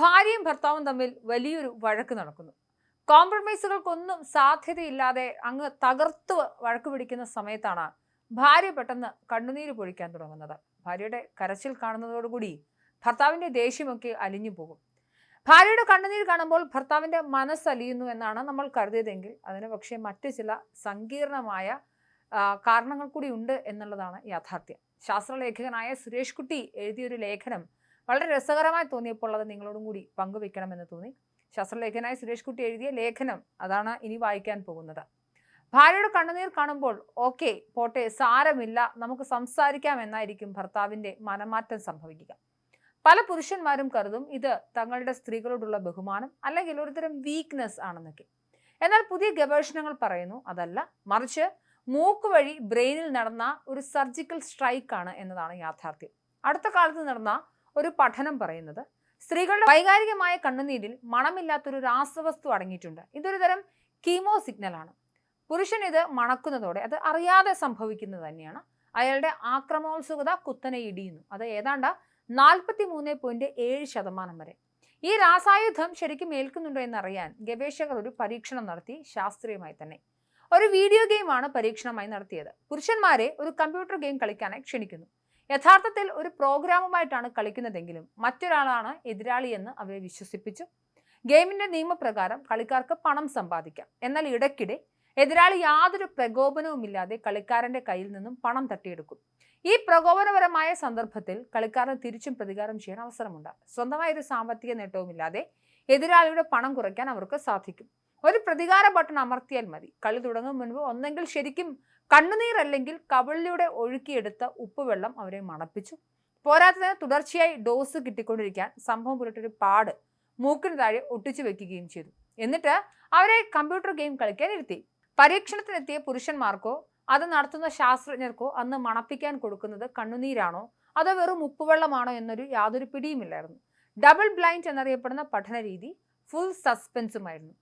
ഭാര്യയും ഭർത്താവും തമ്മിൽ വലിയൊരു വഴക്ക് നടക്കുന്നു. കോംപ്രമൈസുകൾക്കൊന്നും സാധ്യതയില്ലാതെ അങ്ങ് തകർത്ത് വഴക്ക് പിടിക്കുന്ന സമയത്താണ് ഭാര്യ പെട്ടെന്ന് കണ്ണുനീര് പൊഴിക്കാൻ തുടങ്ങുന്നത്. ഭാര്യയുടെ കരച്ചിൽ കാണുന്നതോടുകൂടി ഭർത്താവിന്റെ ദേഷ്യമൊക്കെ അലിഞ്ഞു പോകും. ഭാര്യയുടെ കണ്ണുനീര് കാണുമ്പോൾ ഭർത്താവിന്റെ മനസ്സലിയുന്നു എന്നാണ് നമ്മൾ കരുതിയതെങ്കിൽ അതിന് പക്ഷേ മറ്റു ചില സങ്കീർണമായ കാരണങ്ങൾ കൂടി ഉണ്ട് എന്നുള്ളതാണ് യാഥാർത്ഥ്യം. ശാസ്ത്രലേഖകനായ സുരേഷ് കുട്ടി എഴുതിയൊരു ലേഖനം വളരെ രസകരമായി തോന്നിയപ്പോൾ അത് നിങ്ങളോടും കൂടി പങ്കുവെക്കണമെന്ന് തോന്നി. ശാസ്ത്രലേഖനായ സുരേഷ് കുട്ടി എഴുതിയ ലേഖനം അതാണ് ഇനി വായിക്കാൻ പോകുന്നത്. ഭാര്യയുടെ കണ്ണുനീർ കാണുമ്പോൾ ഓക്കെ പോട്ടെ സാരമില്ല നമുക്ക് സംസാരിക്കാം എന്നായിരിക്കും ഭർത്താവിന്റെ മനമാറ്റം സംഭവിക്കുക. പല പുരുഷന്മാരും കരുതും ഇത് തങ്ങളുടെ സ്ത്രീകളോടുള്ള ബഹുമാനം അല്ലെങ്കിൽ ഒരുതരം വീക്ക്നെസ് ആണെന്നൊക്കെ. എന്നാൽ പുതിയ ഗവേഷണങ്ങൾ പറയുന്നു അതല്ല മറിച്ച് മൂക്ക് വഴി ബ്രെയിനിൽ നടന്ന ഒരു സർജിക്കൽ സ്ട്രൈക്കാണ് എന്നതാണ് യാഥാർത്ഥ്യം. അടുത്ത കാലത്ത് നടന്ന ഒരു പഠനം പറയുന്നത്. സ്ത്രീകളുടെ വൈകാരികമായ കണ്ണുനീരിൽ മണമില്ലാത്തൊരു രാസവസ്തു അടങ്ങിയിട്ടുണ്ട്. ഇതൊരു തരം കീമോ സിഗ്നലാണ് പുരുഷൻ ഇത് മണക്കുന്നതോടെ അത് അറിയാതെ സംഭവിക്കുന്നത് തന്നെയാണ്. അയാളുടെ ആക്രമോത്സുകത കുത്തനെ ഇടിയുന്നു. അത് ഏതാണ്ട്? നാൽപ്പത്തി മൂന്ന് പോയിന്റ് ഏഴ് ശതമാനം വരെ. ഈ രാസായുധം ശരിക്കും ഏൽക്കുന്നുണ്ടോ എന്നറിയാൻ ഗവേഷകർ ഒരു പരീക്ഷണം നടത്തി ശാസ്ത്രീയമായി തന്നെ. ഒരു വീഡിയോ ഗെയിമാണ് പരീക്ഷണമായി നടത്തിയത്. പുരുഷന്മാരെ ഒരു കമ്പ്യൂട്ടർ ഗെയിം കളിക്കാനായി ക്ഷണിക്കുന്നു. യഥാർത്ഥത്തിൽ ഒരു പ്രോഗ്രാമുമായിട്ടാണ് കളിക്കുന്നതെങ്കിലും മറ്റൊരാളാണ് എതിരാളി എന്ന് അവരെ വിശ്വസിപ്പിച്ചു. ഗെയിമിന്റെ നിയമപ്രകാരം കളിക്കാർക്ക് പണം സമ്പാദിക്കാം. എന്നാൽ ഇടയ്ക്കിടെ എതിരാളി യാതൊരു പ്രകോപനവുമില്ലാതെ കളിക്കാരന്റെ കയ്യിൽ നിന്നും പണം തട്ടിയെടുക്കും. ഈ പ്രകോപനപരമായ സന്ദർഭത്തിൽ കളിക്കാരന് തിരിച്ചും പ്രതികാരം ചെയ്യാൻ അവസരമുണ്ട്. സ്വന്തമായ ഒരു സാമ്പത്തിക നേട്ടവുമില്ലാതെ എതിരാളിയുടെ പണം കുറയ്ക്കാൻ അവർക്ക് സാധിക്കും. ഒരു പ്രതികാര ബട്ടൺ അമർത്തിയാൽ മതി. കളി തുടങ്ങും മുൻപ് ഒന്നെങ്കിൽ ശരിക്കും കണ്ണുനീരല്ലെങ്കിൽ കവിളിലൂടെ ഒഴുക്കിയെടുത്ത ഉപ്പുവെള്ളം അവരെ മണപ്പിച്ചു. പോരാത്തതിന് തുടർച്ചയായി ഡോസ് കിട്ടിക്കൊണ്ടിരിക്കാൻ സംഭവം പുരട്ടൊരു പാട് മൂക്കിന് താഴെ ഒട്ടിച്ചു വെക്കുകയും ചെയ്തു. എന്നിട്ട് അവരെ കമ്പ്യൂട്ടർ ഗെയിം കളിക്കാൻ ഇരുത്തി. പരീക്ഷണത്തിനെത്തിയ പുരുഷന്മാർക്കോ അത് നടത്തുന്ന ശാസ്ത്രജ്ഞർക്കോ അന്ന് മണപ്പിക്കാൻ കൊടുക്കുന്നത് കണ്ണുനീരാണോ? അതോ വെറും ഉപ്പുവെള്ളമാണോ എന്നൊരു യാതൊരു പിടിയുമില്ലായിരുന്നു. ഡബിൾ ബ്ലൈൻഡ് എന്നറിയപ്പെടുന്ന പഠന രീതി ഫുൾ സസ്പെൻസുമായിരുന്നു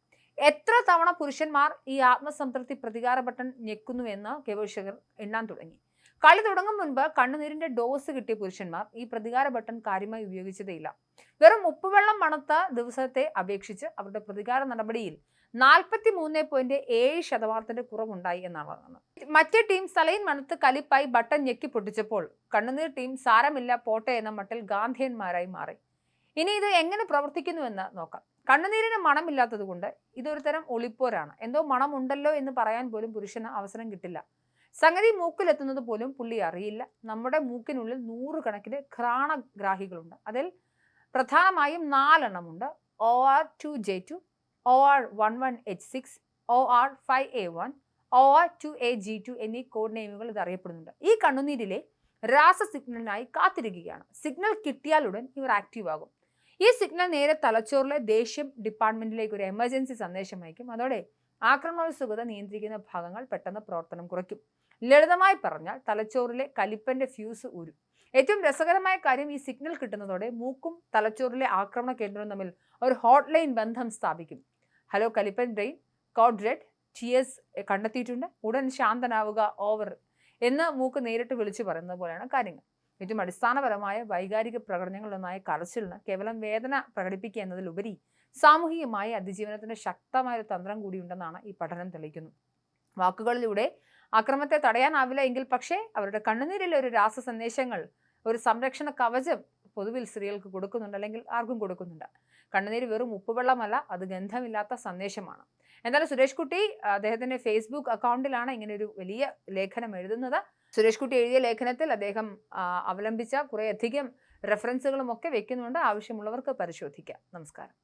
എത്ര തവണ പുരുഷന്മാർ ഈ ആത്മസംതൃപ്തി പ്രതികാര ബട്ടൺ ഞെക്കുന്നു എന്ന് ഗവേഷകർ എണ്ണാൻ തുടങ്ങി. കളി തുടങ്ങും മുൻപ് കണ്ണുനീരിന്റെ ഡോസ് കിട്ടിയ പുരുഷന്മാർ ഈ പ്രതികാര ബട്ടൺ കാര്യമായി ഉപയോഗിച്ചതേയില്ല വെറും ഉപ്പുവെള്ളം മണത്ത ദിവസത്തെ അപേക്ഷിച്ച് അവരുടെ പ്രതികാര നടപടിയിൽ നാൽപ്പത്തി മൂന്ന് പോയിന്റ് ഏഴ് ശതമാനത്തിന്റെ കുറവുണ്ടായി എന്നാണ് മറ്റേ ടീം സലൈൻ മണത്ത് കലിപ്പായി ബട്ടൺ ഞെക്കി പൊട്ടിച്ചപ്പോൾ കണ്ണുനീർ ടീം സാരമില്ല പോട്ടെ എന്ന മട്ടിൽ ഗാന്ധിയന്മാരായി മാറി. ഇനി ഇത് എങ്ങനെ പ്രവർത്തിക്കുന്നുവെന്ന് നോക്കാം. കണ്ണുനീരിന് മണമില്ലാത്തത് കൊണ്ട് ഇതൊരു തരം ഒളിപ്പോരാണ്. എന്തോ മണമുണ്ടല്ലോ എന്ന് പറയാൻ പോലും പുരുഷന് അവസരം കിട്ടില്ല. സംഗതി മൂക്കിലെത്തുന്നത് പോലും പുള്ളി അറിയില്ല. നമ്മുടെ മൂക്കിനുള്ളിൽ നൂറുകണക്കിന് ഘ്രാണഗ്രാഹികളുണ്ട്. അതിൽ പ്രധാനമായും നാലെണ്ണമുണ്ട്. O R two J two O R one one H six O R five A one O R two A G two എന്നീ കോഡ് നെയിമുകൾ ഇത് അറിയപ്പെടുന്നുണ്ട് ഈ കണ്ണുനീരിലെ രാസ സിഗ്നലിനായി കാത്തിരിക്കുകയാണ്. സിഗ്നൽ കിട്ടിയാലുടൻ ഇവർ ആക്റ്റീവ് ആകും ഈ സിഗ്നൽ നേരെ തലച്ചോറിലെ ദേഷ്യം ഡിപ്പാർട്ട്മെന്റിലേക്ക് ഒരു എമർജൻസി സന്ദേശം അയക്കും. അതോടെ ആക്രമണോത്സുകത നിയന്ത്രിക്കുന്ന ഭാഗങ്ങൾ പെട്ടെന്ന് പ്രവർത്തനം കുറയ്ക്കും. ലളിതമായി പറഞ്ഞാൽ തലച്ചോറിലെ കലിപ്പന്റെ ഫ്യൂസ് ഊരും. ഏറ്റവും രസകരമായ കാര്യം ഈ സിഗ്നൽ കിട്ടുന്നതോടെ മൂക്കും തലച്ചോറിലെ ആക്രമണ കേന്ദ്രവും തമ്മിൽ ഒരു ഹോട്ട് ലൈൻ ബന്ധം സ്ഥാപിക്കും. ഹലോ കലിപ്പൻ ബ്രെയിൻ കോഡ് റെഡ് ടിയേഴ്സ് കണ്ടെത്തിയിട്ടുണ്ട്. ഉടൻ ശാന്തനാവുക ഓവർ എന്ന് മൂക്ക് നേരിട്ട് വിളിച്ചു പറയുന്നത് പോലെയാണ് കാര്യങ്ങൾ. ഏറ്റവും അടിസ്ഥാനപരമായ വൈകാരിക പ്രകടനങ്ങളിലൊന്നായ കരച്ചിലിന് കേവലം വേദന പ്രകടിപ്പിക്കുക എന്നതിലുപരി സാമൂഹികമായ അതിജീവനത്തിന്റെ ശക്തമായ ഒരു തന്ത്രം കൂടിയുണ്ടെന്നാണ് ഈ പഠനം തെളിയിക്കുന്നത്. വാക്കുകളിലൂടെ അക്രമത്തെ തടയാനാവില്ല എങ്കിൽ പക്ഷേ അവരുടെ കണ്ണുനീരിലെ ഒരു രാസ സന്ദേശങ്ങൾ ഒരു സംരക്ഷണ കവചം പൊതുവിൽ സ്ത്രീകൾക്ക് കൊടുക്കുന്നുണ്ട് അല്ലെങ്കിൽ ആർക്കും കൊടുക്കുന്നുണ്ട്. കണ്ണുനീര് വെറും ഉപ്പുവെള്ളമല്ല അത് ഗന്ധമില്ലാത്ത സന്ദേശമാണ്. എന്തായാലും സുരേഷ് കുട്ടി അദ്ദേഹത്തിന്റെ ഫേസ്ബുക്ക് അക്കൗണ്ടിലാണ് ഇങ്ങനെ ഒരു വലിയ ലേഖനം എഴുതുന്നത്. സുരേഷ് കുട്ടി എഴുതിയ ലേഖനത്തിൽ അദ്ദേഹം അവലംബിച്ച കുറേയധികം റെഫറൻസുകളും ഒക്കെ വെക്കുന്നുണ്ട്. ആവശ്യമുള്ളവർക്ക് പരിശോധിക്കാം. നമസ്കാരം.